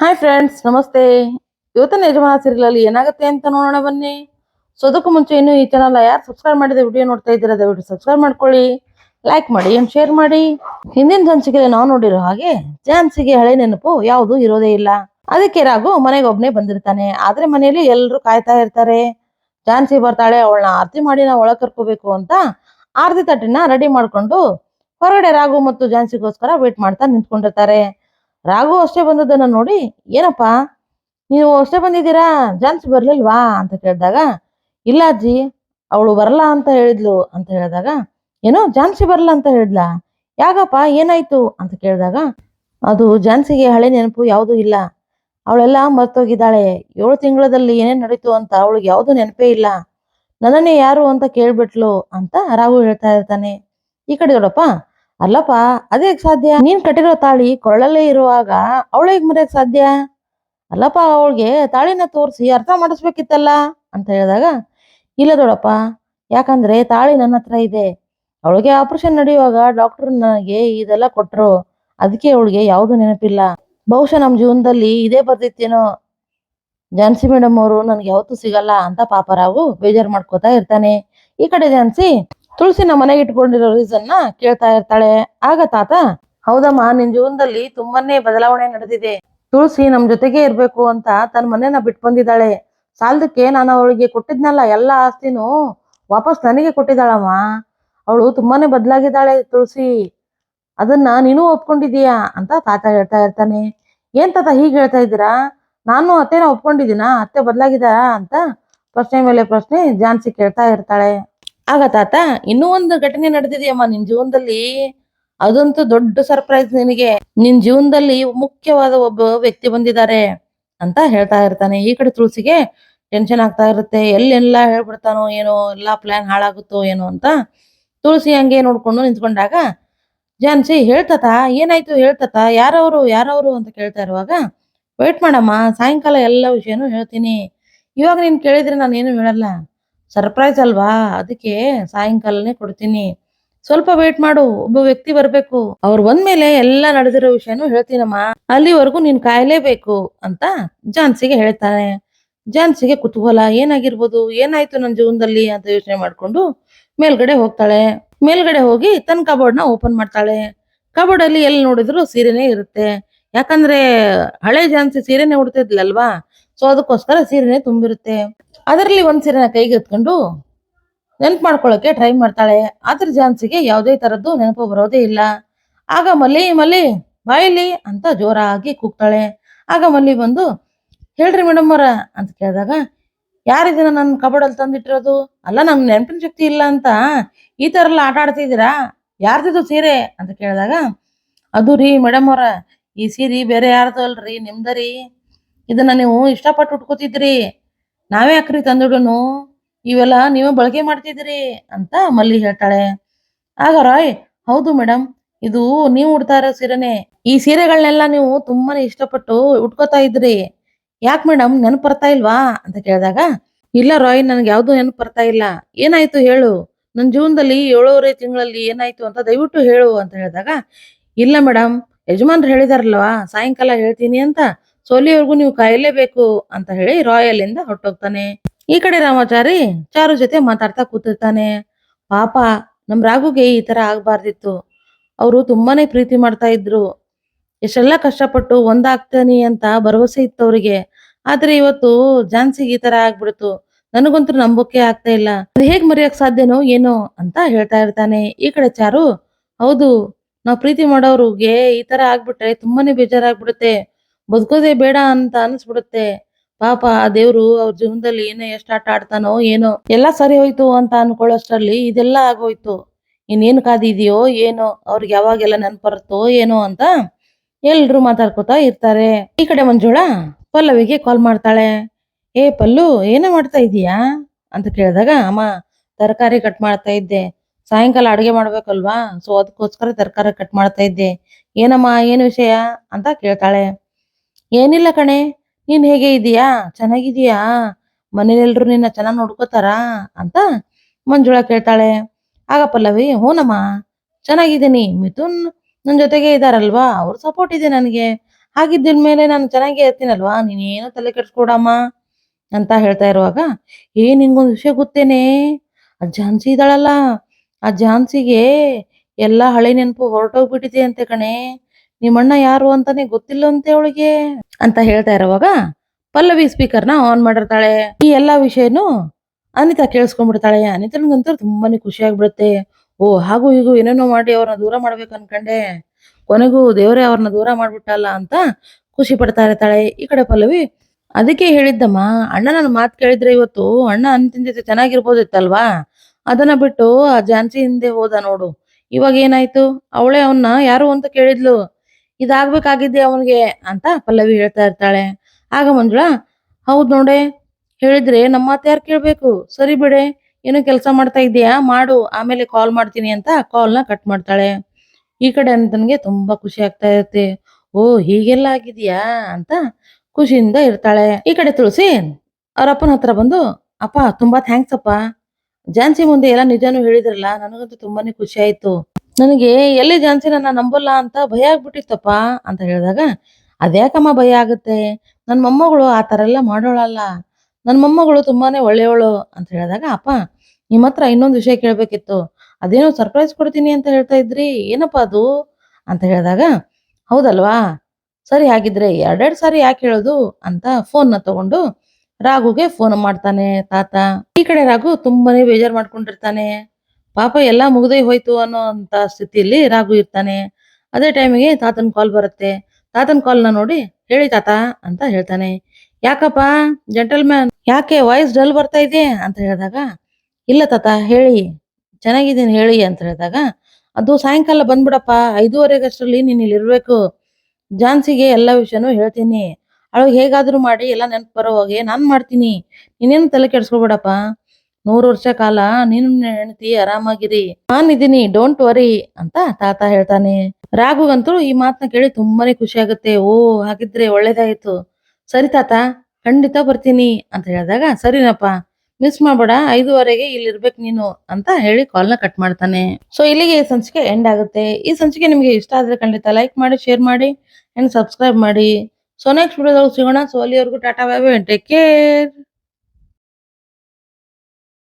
Hi friends ನಮಸ್ತೆ. ಇವತ್ತಿನ ಯಜಮಾನ ಸೀರಿಯಲಲ್ಲಿ ಏನಾಗುತ್ತೆ ಅಂತ ನೋಡೋಣ ಬನ್ನಿ. ಸೊ ಮುಂಚೆ ಇನ್ನು ಈ ಚಾನಲ್ ಯಾರು ಸಬ್ಸ್ಕ್ರೈಬ್ ಮಾಡಿದ ವಿಡಿಯೋ ನೋಡ್ತಾ ಇದ್ದೀರಾ, ದಯವಿಟ್ಟು ಸಬ್ಸ್ಕ್ರೈಬ್ ಮಾಡ್ಕೊಳ್ಳಿ ಲೈಕ್ ಮಾಡಿ ಏನು ಶೇರ್ ಮಾಡಿ. ಹಿಂದಿನ ಸಂಚಿಕೆಯಲ್ಲಿ ನಾವು ನೋಡಿರೋ ಹಾಗೆ ಜಾನ್ಸಿಗೆ ಹಳೆ ನೆನಪು ಯಾವುದು ಇರೋದೇ ಇಲ್ಲ. ಅದಕ್ಕೆ ರಾಗು ಮನೆಗೆ ಒಬ್ನೇ ಬಂದಿರ್ತಾನೆ. ಆದ್ರೆ ಮನೆಯಲ್ಲಿ ಎಲ್ಲರೂ ಕಾಯ್ತಾ ಇರ್ತಾರೆ. ಜಾನ್ಸಿ ಬರ್ತಾಳೆ, ಅವಳನ್ನ ಆರತಿ ಮಾಡಿ ನಾವು ಒಳಗ್ ಕರ್ಕೋಬೇಕು ಅಂತ ಆರತಿ ತಟ್ಟಿನ ರೆಡಿ ಮಾಡ್ಕೊಂಡು ಹೊರಗಡೆ ರಾಘು ಮತ್ತು ಜಾನ್ಸಿಗೋಸ್ಕರ ವೇಟ್ ಮಾಡ್ತಾ ನಿಂತ್ಕೊಂಡಿರ್ತಾರೆ. ರಾಘು ಅಷ್ಟೇ ಬಂದದ್ದನ್ನ ನೋಡಿ, ಏನಪ್ಪಾ, ನೀವು ಅಷ್ಟೇ ಬಂದಿದ್ದೀರಾ? ಝಾನ್ಸಿ ಬರ್ಲಿಲ್ವಾ? ಅಂತ ಕೇಳಿದಾಗ, ಇಲ್ಲ ಅಜ್ಜಿ, ಅವಳು ಬರಲ್ಲ ಅಂತ ಹೇಳಿದ್ಲು, ಅಂತ ಹೇಳಿದಾಗ, ಏನೋ ಜಾನ್ಸಿ ಬರಲ್ಲ ಅಂತ ಹೇಳಿದ್ಲಾ? ಯಾಕಪ್ಪ, ಏನಾಯ್ತು? ಅಂತ ಕೇಳಿದಾಗ, ಅದು ಜಾನ್ಸಿಗೆ ಹಳೆ ನೆನಪು ಯಾವುದೂ ಇಲ್ಲ. ಅವಳೆಲ್ಲ ಮರ್ತೋಗಿದ್ದಾಳೆ. ಏಳು ತಿಂಗಳದಲ್ಲಿ ಏನೇನ್ ನಡೀತು ಅಂತ ಅವಳಿಗೆ ಯಾವುದು ನೆನಪೇ ಇಲ್ಲ. ನನ್ನನ್ನೇ ಯಾರು ಅಂತ ಕೇಳ್ಬಿಟ್ಲು, ಅಂತ ರಾಘು ಹೇಳ್ತಾ ಇರ್ತಾನೆ. ಈ ಕಡೆ ದೊಡ್ಡಪ್ಪ ಅಲ್ಲಪ್ಪ, ಅದೇ ಸಾಧ್ಯ? ನೀನ್ ಕಟ್ಟಿರೋ ತಾಳಿ ಕೊರಳಲ್ಲೇ ಇರುವಾಗ ಅವಳಿಗೆ ಮರೆಯಕ್ ಸಾಧ್ಯ? ಅಲ್ಲಪ್ಪ, ಅವಳಿಗೆ ತಾಳಿನ ತೋರಿಸಿ ಅರ್ಥ ಮಾಡಿಸ್ಬೇಕಿತ್ತಲ್ಲ ಅಂತ ಹೇಳಿದಾಗ, ಇಲ್ಲ ದೊಡ್ಡಪ್ಪ ಯಾಕಂದ್ರೆ ತಾಳಿ ನನ್ನ ಹತ್ರ ಇದೆ. ಅವಳಿಗೆ ಆಪರೇಷನ್ ನಡೆಯುವಾಗ ಡಾಕ್ಟರ್ ನನಗೆ ಇದೆಲ್ಲ ಕೊಟ್ರು. ಅದಕ್ಕೆ ಅವಳಿಗೆ ಯಾವುದು ನೆನಪಿಲ್ಲ. ಬಹುಶಃ ನಮ್ಮ ಜೀವನದಲ್ಲಿ ಇದೇ ಬರ್ತಿತ್ತೇನೋ ಜಾನ್ಸಿ ಮೇಡಮ್ ಅವರು ನನಗೆ ಯಾವತ್ತೂ ಸಿಗಲ್ಲ ಅಂತ ಪಾಪರಾವು ಬೇಜಾರು ಮಾಡ್ಕೋತಾ ಇರ್ತಾನೆ. ಈ ಕಡೆ ಝಾನ್ಸಿ ತುಳಸಿನ ಮನೆಗೆ ಇಟ್ಕೊಂಡಿರೋ ರೀಸನ್ನ ಕೇಳ್ತಾ ಇರ್ತಾಳೆ. ಆಗ ತಾತ, ಹೌದಮ್ಮ, ನಿನ್ ಜೀವನದಲ್ಲಿ ತುಂಬಾನೇ ಬದಲಾವಣೆ ನಡೆದಿದೆ. ತುಳಸಿ ನಮ್ ಜೊತೆಗೆ ಇರ್ಬೇಕು ಅಂತ ತನ್ನ ಮನೆನ ಬಿಟ್ ಬಂದಿದ್ದಾಳೆ. ಸಾಲದಕ್ಕೆ ನಾನು ಅವಳಿಗೆ ಕೊಟ್ಟಿದ್ನಲ್ಲ ಎಲ್ಲ ಆಸ್ತಿನೂ ವಾಪಸ್ ನನಗೆ ಕೊಟ್ಟಿದ್ದಾಳಮ್ಮ. ಅವಳು ತುಂಬಾನೇ ಬದಲಾಗಿದ್ದಾಳೆ ತುಳಸಿ. ಅದನ್ನ ನೀನು ಒಪ್ಕೊಂಡಿದೀಯಾ ಅಂತ ತಾತ ಹೇಳ್ತಾ ಇರ್ತಾನೆ. ಏನ್ ತಾತ ಹೀಗೆ ಹೇಳ್ತಾ ಇದ್ದೀರಾ? ನಾನು ಅತ್ತೆನ ಒಪ್ಕೊಂಡಿದ್ದೀನಾ? ಅತ್ತೆ ಬದಲಾಗಿದ್ದಾರಾ? ಅಂತ ಪ್ರಶ್ನೆ ಮೇಲೆ ಪ್ರಶ್ನೆ ಜಾನ್ಸಿ ಕೇಳ್ತಾ ಇರ್ತಾಳೆ. ಆಗ ತಾತ, ಇನ್ನೂ ಒಂದು ಘಟನೆ ನಡೆದಿದೆಯಮ್ಮ ನಿನ್ ಜೀವನದಲ್ಲಿ. ಅದಂತೂ ದೊಡ್ಡ ಸರ್ಪ್ರೈಸ್ ನಿನಗೆ. ನಿನ್ ಜೀವನದಲ್ಲಿ ಮುಖ್ಯವಾದ ಒಬ್ಬ ವ್ಯಕ್ತಿ ಬಂದಿದ್ದಾರೆ ಅಂತ ಹೇಳ್ತಾ ಇರ್ತಾನೆ. ಈ ಕಡೆ ತುಳಸಿಗೆ ಟೆನ್ಷನ್ ಆಗ್ತಾ ಇರುತ್ತೆ. ಎಲ್ಲೆಲ್ಲ ಹೇಳ್ಬಿಡ್ತಾನೋ ಏನೋ, ಎಲ್ಲಾ ಪ್ಲಾನ್ ಹಾಳಾಗುತ್ತೋ ಏನೋ ಅಂತ ತುಳಸಿ ಹಂಗೆ ನೋಡ್ಕೊಂಡು ನಿಂತ್ಕೊಂಡಾಗ, ಜಾನ್ಸಿ ಹೇಳ್ತತ ಏನಾಯ್ತು ಹೇಳ್ತತ ಯಾರವರು ಯಾರವರು ಅಂತ ಕೇಳ್ತಾ ಇರುವಾಗ ವೇಟ್ ಮಾಡಮ್ಮ, ಸಾಯಂಕಾಲ ಎಲ್ಲ ವಿಷಯನೂ ಹೇಳ್ತೀನಿ. ಇವಾಗ ನೀನ್ ಕೇಳಿದ್ರೆ ನಾನು ಏನು ಹೇಳಲ್ಲ. ಸರ್ಪ್ರೈಸ್ ಅಲ್ವಾ? ಅದಕ್ಕೆ ಸಾಯಂಕಾಲನೇ ಕೊಡ್ತೀನಿ. ಸ್ವಲ್ಪ ವೇಟ್ ಮಾಡು, ಒಬ್ಬ ವ್ಯಕ್ತಿ ಬರ್ಬೇಕು. ಅವ್ರು ಬಂದ್ಮೇಲೆ ಎಲ್ಲ ನಡೆದಿರೋ ವಿಷಯನು ಹೇಳ್ತೀನಮ್ಮ. ಅಲ್ಲಿವರೆಗೂ ನೀನ್ ಕಾಯಲೇಬೇಕು ಅಂತ ಜಾನ್ಸಿಗೆ ಹೇಳ್ತಾನೆ. ಜಾನ್ಸಿಗೆ ಕುತೂಹಲ, ಏನಾಗಿರ್ಬೋದು? ಏನಾಯ್ತು ನನ್ನ ಜೀವನದಲ್ಲಿ ಅಂತ ಯೋಚನೆ ಮಾಡ್ಕೊಂಡು ಮೇಲ್ಗಡೆ ಹೋಗ್ತಾಳೆ. ಮೇಲ್ಗಡೆ ಹೋಗಿ ತನ್ನ ಕಬೋರ್ಡ್ನ ಓಪನ್ ಮಾಡ್ತಾಳೆ. ಕಬೋರ್ಡ್ ಅಲ್ಲಿ ಎಲ್ಲಿ ನೋಡಿದ್ರು ಸೀರೆನೇ ಇರುತ್ತೆ. ಯಾಕಂದ್ರೆ ಹಳೆ ಜಾನ್ಸಿ ಸೀರೆನೆ ಉಡ್ತಿದ್ಲಲ್ವಾ? ಸೊ ಅದಕ್ಕೋಸ್ಕರ ಸೀರೆನೆ ತುಂಬಿರುತ್ತೆ. ಅದರಲ್ಲಿ ಒಂದ್ ಸೀರೆನ ಕೈಗೆ ಎತ್ಕೊಂಡು ನೆನಪು ಮಾಡ್ಕೊಳ್ಳೋಕೆ ಟ್ರೈ ಮಾಡ್ತಾಳೆ. ಅದ್ರ ಜಾನ್ಸಿಗೆ ಯಾವುದೇ ತರದ್ದು ನೆನಪು ಬರೋದೇ ಇಲ್ಲ. ಆಗ ಮಲ್ಲಿ ಮಲ್ಲಿ ಬಾಯಿಲಿ ಅಂತ ಜೋರಾಗಿ ಕೂಗ್ತಾಳೆ. ಆಗ ಮಲ್ಲಿ ಬಂದು, ಹೇಳ್ರಿ ಮೇಡಮ್ ಅವರ, ಅಂತ ಕೇಳಿದಾಗ ಯಾರಿದ್ದೀನ ನನ್ನ ಕಬಡಲ್ಲಿ ತಂದಿಟ್ಟಿರೋದು? ಅಲ್ಲ ನಮ್ ನೆನಪಿನ ಶಕ್ತಿ ಇಲ್ಲ ಅಂತ. ಈ ತರ ಎಲ್ಲ ಆಟ ಆಡ್ತಿದ್ದೀರಾ? ಯಾರ್ದಿದು ಸೀರೆ? ಅಂತ ಕೇಳಿದಾಗ, ಅದು ರೀ ಮೇಡಮ್ ಅವರ, ಈ ಸೀರೆ ಬೇರೆ ಯಾರ್ದು ಅಲ್ರಿ ನಿಮ್ದರಿ ಇದನ್ನ ನೀವು ಇಷ್ಟಪಟ್ಟು ಉಟ್ಕೋತಿದ್ರಿ. ನಾವೇ ಅಕ್ರಿ ತಂದಿಡೋನು ಇವೆಲ್ಲ ನೀವೇ ಬಳಕೆ ಮಾಡ್ತಿದ್ರಿ ಅಂತ ಮಲ್ಲಿ ಹೇಳ್ತಾಳೆ. ಆಗ ರಾಯ್, ಹೌದು ಮೇಡಮ್ ಇದು ನೀವು ಉಡ್ತಾ ಇರೋ ಸೀರೆನೆ. ಈ ಸೀರೆಗಳನ್ನೆಲ್ಲ ನೀವು ತುಂಬಾನೇ ಇಷ್ಟಪಟ್ಟು ಉಟ್ಕೋತಾ ಇದ್ರಿ ಯಾಕೆ ಮೇಡಮ್ ನೆನಪು ಬರ್ತಾ ಇಲ್ವಾ? ಅಂತ ಕೇಳಿದಾಗ, ಇಲ್ಲ ರಾಯ್, ನನ್ಗೆ ಯಾವ್ದು ನೆನಪು ಬರ್ತಾ ಇಲ್ಲ. ಏನಾಯ್ತು ಹೇಳು? ನನ್ನ ಜೀವನದಲ್ಲಿ ಏಳೂವರೆ ತಿಂಗಳಲ್ಲಿ ಏನಾಯ್ತು ಅಂತ ದಯವಿಟ್ಟು ಹೇಳು ಅಂತ ಹೇಳಿದಾಗ, ಇಲ್ಲ ಮೇಡಮ್ ಯಜಮಾನ್ರು ಹೇಳಿದಾರಲ್ವಾ, ಸಾಯಂಕಾಲ ಹೇಳ್ತೀನಿ ಅಂತ. ಸೋಲಿವರೆಗೂ ನೀವು ಕಾಯಲೇಬೇಕು ಅಂತ ಹೇಳಿ ರಾಯಲ್ ಇಂದ ಹೊಟ್ಟೋಗ್ತಾನೆ ಈ ಕಡೆ ರಾಮಾಚಾರಿ ಚಾರು ಜೊತೆ ಮಾತಾಡ್ತಾ ಕೂತಿರ್ತಾನೆ. ಪಾಪ, ನಮ್ ರಾಘುಗೆ ಈ ತರ ಆಗ್ಬಾರ್ದಿತ್ತು. ಅವರು ತುಂಬಾನೇ ಪ್ರೀತಿ ಮಾಡ್ತಾ ಇದ್ರು. ಎಷ್ಟೆಲ್ಲ ಕಷ್ಟಪಟ್ಟು ಒಂದಾಗ್ತಾನಿ ಅಂತ ಭರವಸೆ ಇತ್ತು ಅವ್ರಿಗೆ. ಆದ್ರೆ ಇವತ್ತು ಜಾನ್ಸಿಗೆ ಈ ತರ ಆಗ್ಬಿಡ್ತು. ನನಗಂತೂ ನಂಬೋಕೆ ಆಗ್ತಾ ಇಲ್ಲ. ಅದು ಹೇಗ್ ಮರೆಯಕ್ ಸಾಧ್ಯನೋ ಏನೋ ಅಂತ ಹೇಳ್ತಾ ಇರ್ತಾನೆ. ಈ ಕಡೆ ಚಾರು, ಹೌದು, ನಾವ್ ಪ್ರೀತಿ ಮಾಡೋರಿಗೆ ಈ ತರ ಆಗ್ಬಿಟ್ರೆ ತುಂಬಾನೇ ಬೇಜಾರಾಗ್ಬಿಡುತ್ತೆ. ಬದುಕೋದೇ ಬೇಡ ಅಂತ ಅನ್ಸ್ಬಿಡುತ್ತೆ. ಪಾಪ ಆ ದೇವ್ರು ಅವ್ರ ಜೀವನದಲ್ಲಿ ಏನೋ ಎಷ್ಟ್ ಆಟ ಆಡ್ತಾನೋ ಏನೋ ಎಲ್ಲ ಸರಿ ಹೋಯ್ತು ಅಂತ ಅನ್ಕೊಳ್ಳೋಷ್ಟರಲ್ಲಿ ಇದೆಲ್ಲ ಆಗೋಯ್ತು. ಇನ್ನೇನ್ ಕಾದಿದೆಯೋ ಏನೋ ಅವ್ರಿಗೆ ಯಾವಾಗೆಲ್ಲ ನೆನ್ಪರುತ್ತೋ ಏನೋ ಅಂತ ಎಲ್ರು ಮಾತಾಡ್ಕೊತಾ ಇರ್ತಾರೆ. ಈ ಕಡೆ ಮಂಜುಳಾ, ಪಲ್ಲವಿಗೆ ಕಾಲ್ ಮಾಡ್ತಾಳೆ. ಏ ಪಲ್ಲು, ಏನೋ ಮಾಡ್ತಾ ಇದೀಯಾ ಅಂತ ಕೇಳಿದಾಗ, ಅಮ್ಮ, ತರಕಾರಿ ಕಟ್ ಮಾಡ್ತಾ ಇದ್ದೆ. ಸಾಯಂಕಾಲ ಅಡುಗೆ ಮಾಡ್ಬೇಕಲ್ವಾ? ಸೊ, ಅದಕ್ಕೋಸ್ಕರ ತರಕಾರಿ ಕಟ್ ಮಾಡ್ತಾ ಇದ್ದೆ. ಏನಮ್ಮ, ಏನು ವಿಷಯ? ಅಂತ ಕೇಳ್ತಾಳೆ. ಏನಿಲ್ಲ ಕಣೆ, ನೀನ್ ಹೇಗೆ ಇದೀಯಾ? ಚೆನ್ನಾಗಿದೀಯಾ? ಮನೇಲೆಲ್ರು ನಿನ್ನ ಚೆನ್ನಾಗ್ ನೋಡ್ಕೋತಾರಾ ಅಂತ ಮಂಜುಳಾ ಕೇಳ್ತಾಳೆ. ಆಗ ಪಲ್ಲವಿ, ಹೂನಮ್ಮ, ಚೆನ್ನಾಗಿದ್ದೀನಿ. ಮಿಥುನ್ ನನ್ ಜೊತೆಗೆ ಇದಾರಲ್ವಾ? ಅವ್ರ ಸಪೋರ್ಟ್ ಇದೆ ನನಗೆ. ಹಾಗಿದ್ದಿನ ಮೇಲೆ ನಾನು ಚೆನ್ನಾಗೇ ಇರ್ತೀನಲ್ವಾ? ನೀನೇನು ತಲೆ ಕೆಡ್ಸ್ಕೊಡಮ್ಮ ಅಂತ ಹೇಳ್ತಾ ಇರುವಾಗ ಏ ನಿಂಗೊಂದು ವಿಷಯ ಗೊತ್ತೇನೆ? ಆ ಝಾನ್ಸಿ ಇದ್ದಾಳಲ್ಲ. ಆ ಝಾನ್ಸಿಗೆ ಎಲ್ಲ ಹಳೆ ನೆನಪು ಹೊರಟೋಗ್ಬಿಟ್ಟಿದೆ ಅಂತೆ ಕಣೆ. ನಿಮ್ಮಣ್ಣ ಯಾರು ಅಂತಾನೆ ಗೊತ್ತಿಲ್ಲ ಅಂತ ಅವಳಿಗೆ? ಅಂತ ಹೇಳ್ತಾ ಇರುವಾಗ ಪಲ್ಲವಿ ಸ್ಪೀಕರ್ನ ಆನ್ ಮಾಡಿರ್ತಾಳೆ. ಈ ಎಲ್ಲಾ ವಿಷಯನು ಅನಿತಾ ಕೇಳಿಸ್ಕೊಂಡ್ಬಿಡ್ತಾಳೆ. ಅನಿತನ್ಗಂತೂ ತುಂಬಾನೇ ಖುಷಿ ಆಗ್ಬಿಡುತ್ತೆ ಓ, ಹಾಗೂ ಹೀಗೂ ಏನೇನೋ ಮಾಡಿ ಅವ್ರನ್ನ ದೂರ ಮಾಡ್ಬೇಕು ಅನ್ಕಂಡೆ. ಕೊನೆಗೂ ದೇವರೇ ಅವ್ರನ್ನ ದೂರ ಮಾಡ್ಬಿಟ್ಟಲ್ಲ ಅಂತ ಖುಷಿ ಪಡ್ತಾ ಇರ್ತಾಳೆ. ಈ ಕಡೆ ಪಲ್ಲವಿ, ಅದಕ್ಕೆ ಹೇಳಿದ್ದಮ್ಮ, ಅಣ್ಣ ನನ್ನ ಮಾತು ಕೇಳಿದ್ರೆ ಇವತ್ತು ಅಣ್ಣ ಅನಿತಿನ ಜೊತೆ ಚೆನ್ನಾಗಿರ್ಬೋದಿತ್ತಲ್ವಾ? ಅದನ್ನ ಬಿಟ್ಟು ಆ ಜಾನ್ಸಿ ಹಿಂದೆ ಹೋದ ನೋಡು. ಇವಾಗ ಏನಾಯ್ತು? ಅವಳೇ ಅವನ್ನ ಯಾರು ಅಂತ ಕೇಳಿದ್ಲು. ಇದಾಗ್ಬೇಕಾಗಿದ್ದೆ ಅವನಿಗೆ ಅಂತ ಪಲ್ಲವಿ ಹೇಳ್ತಾ ಇರ್ತಾಳೆ. ಆಗ ಮಂಜುಳಾ, ಹೌದ್ ನೋಡೆ, ಹೇಳಿದ್ರೆ ನಮ್ಮ ಯಾರು ಕೇಳ್ಬೇಕು? ಸರಿ ಬಿಡೆ, ಏನೋ ಕೆಲಸ ಮಾಡ್ತಾ ಇದೀಯಾ ಮಾಡು, ಆಮೇಲೆ ಕಾಲ್ ಮಾಡ್ತೀನಿ ಅಂತ ಕಾಲ್ನ ಕಟ್ ಮಾಡ್ತಾಳೆ. ಈ ಕಡೆ ಅಂತನ್ಗೆ ತುಂಬಾ ಖುಷಿ ಆಗ್ತಾ ಇರುತ್ತೆ. ಓ, ಹೀಗೆಲ್ಲ ಆಗಿದೆಯಾ? ಅಂತ ಖುಷಿಯಿಂದ ಇರ್ತಾಳೆ. ಈ ಕಡೆ ತುಳಸಿ, ಅವ್ರ ಹತ್ರ ಬಂದು, ಅಪ್ಪ, ತುಂಬಾ ಥ್ಯಾಂಕ್ಸ್ ಅಪ್ಪ. ಜಾನ್ಸಿ ಮುಂದೆ ಎಲ್ಲ ನಿಜಾನು ಹೇಳಿದ್ರಲ್ಲ, ನನಗಂತೂ ತುಂಬಾನೇ ಖುಷಿ ಆಯ್ತು. ನನಗೆ ಎಲ್ಲಿ ಜಾನ್ಸಿ ನನ್ನ ನಂಬಲ್ಲ ಅಂತ ಭಯ ಆಗ್ಬಿಟ್ಟಿತ್ತಪ್ಪ ಅಂತ ಹೇಳಿದಾಗ, ಅದ್ಯಾಕಮ್ಮ ಭಯ ಆಗುತ್ತೆ? ನನ್ನ ಮೊಮ್ಮಗಳು ಆ ತರ ಎಲ್ಲ ಮಾಡೋಳಲ್ಲ. ನನ್ ಮೊಮ್ಮಗಳು ತುಂಬಾನೇ ಒಳ್ಳೆಯವಳು ಅಂತ ಹೇಳಿದಾಗ, ಅಪ್ಪ, ನಿಮ್ಮ ಹತ್ರ ಇನ್ನೊಂದು ವಿಷಯ ಕೇಳ್ಬೇಕಿತ್ತು. ಅದೇನೋ ಸರ್ಪ್ರೈಸ್ ಕೊಡ್ತೀನಿ ಅಂತ ಹೇಳ್ತಾ ಇದ್ರಿ? ಏನಪ್ಪ ಅದು? ಅಂತ ಹೇಳಿದಾಗ, ಹೌದಲ್ವಾ? ಸರಿ ಹಾಗಿದ್ರೆ ಎರಡೆರಡು ಸಾರಿ ಯಾಕೆ ಹೇಳೋದು ಅಂತ ಫೋನ್ನ ತಗೊಂಡು ರಾಘುಗೆ ಫೋನ್ ಮಾಡ್ತಾನೆ ತಾತ. ಈ ಕಡೆ ರಾಘು ತುಂಬಾನೇ ಬೇಜಾರ್ ಮಾಡ್ಕೊಂಡಿರ್ತಾನೆ. ಪಾಪ ಎಲ್ಲ ಮುಗ್ದೇ ಹೋಯ್ತು ಅನ್ನೋ ಅಂತ ಸ್ಥಿತಿಯಲ್ಲಿ ರಾಘು ಇರ್ತಾನೆ. ಅದೇ ಟೈಮಿಗೆ ತಾತನ್ ಕಾಲ್ ಬರುತ್ತೆ. ತಾತನ್ ಕಾಲ್ನ ನೋಡಿ, ಹೇಳಿ ತಾತ, ಅಂತ ಹೇಳ್ತಾನೆ. ಯಾಕಪ್ಪ ಜೆಂಟಲ್ಮ್ಯಾನ್ ಯಾಕೆ ವಾಯ್ಸ್ ಡಲ್ ಬರ್ತಾ ಇದೆ? ಅಂತ ಹೇಳಿದಾಗ, ಇಲ್ಲ ತಾತ, ಹೇಳಿ. ಚೆನ್ನಾಗಿದ್ದೀನಿ, ಹೇಳಿ, ಅಂತ ಹೇಳಿದಾಗ, ಅದು ಸಾಯಂಕಾಲ ಬಂದ್ಬಿಡಪ್ಪ. ಐದೂವರೆಗಷ್ಟರಲ್ಲಿ ನೀನ್ ಇಲ್ಲಿ ಇರಬೇಕು. ಜಾನ್ಸಿಗೆ ಎಲ್ಲ ವಿಷಯನೂ ಹೇಳ್ತೀನಿ. ಅವಳಿಗೆ ಹೇಗಾದರೂ ಮಾಡಿ, ಎಲ್ಲ ನೆನಪು ಬರೋ ಹಾಗೆ ನಾನು ಮಾಡ್ತೀನಿ. ನೀನೇನು ತಲೆ ಕೆಡ್ಸ್ಕೊಬೇಡಪ್ಪ. ನೂರು ವರ್ಷ ಕಾಲ ನೀನು ಹೆಂಡತಿ ಆರಾಮಾಗಿರಿ. ನಾನಿದ್ದೀನಿ ಡೋಂಟ್ ವರಿ ಅಂತ ತಾತ ಹೇಳ್ತಾನೆ. ರಾಘುಗಂತೂ ಈ ಮಾತನ್ನ ಕೇಳಿ ತುಂಬಾನೇ ಖುಷಿ ಆಗುತ್ತೆ ಓ, ಹಾಗಿದ್ರೆ ಒಳ್ಳೇದಾಯ್ತು. ಸರಿ ತಾತ, ಖಂಡಿತ ಬರ್ತೀನಿ ಅಂತ ಹೇಳಿದಾಗ, ಸರಿನಪ್ಪ ಮಿಸ್ ಮಾಡ್ಬೇಡ, ಐದುವರೆಗೆ ಇಲ್ಲಿ ಇರ್ಬೇಕು ನೀನು ಅಂತ ಹೇಳಿ ಕಾಲ್ನ ಕಟ್ ಮಾಡ್ತಾನೆ. ಸೊ ಇಲ್ಲಿಗೆ ಈ ಸಂಚಿಕೆ ಎಂಡ್ ಆಗುತ್ತೆ. ಈ ಸಂಚಿಕೆ ನಿಮಗೆ ಇಷ್ಟ ಆದ್ರೆ ಖಂಡಿತ ಲೈಕ್ ಮಾಡಿ ಶೇರ್ ಮಾಡಿ ಅಂಡ್ ಸಬ್ಸ್ಕ್ರೈಬ್ ಮಾಡಿ. ಸೊ ನೆಕ್ಸ್ಟ್ ವಿಡಿಯೋದಾಗ ಸಿಗೋಣ. ಸೊ ಅಲ್ಲಿವರೆಗೂ tata bye bye take care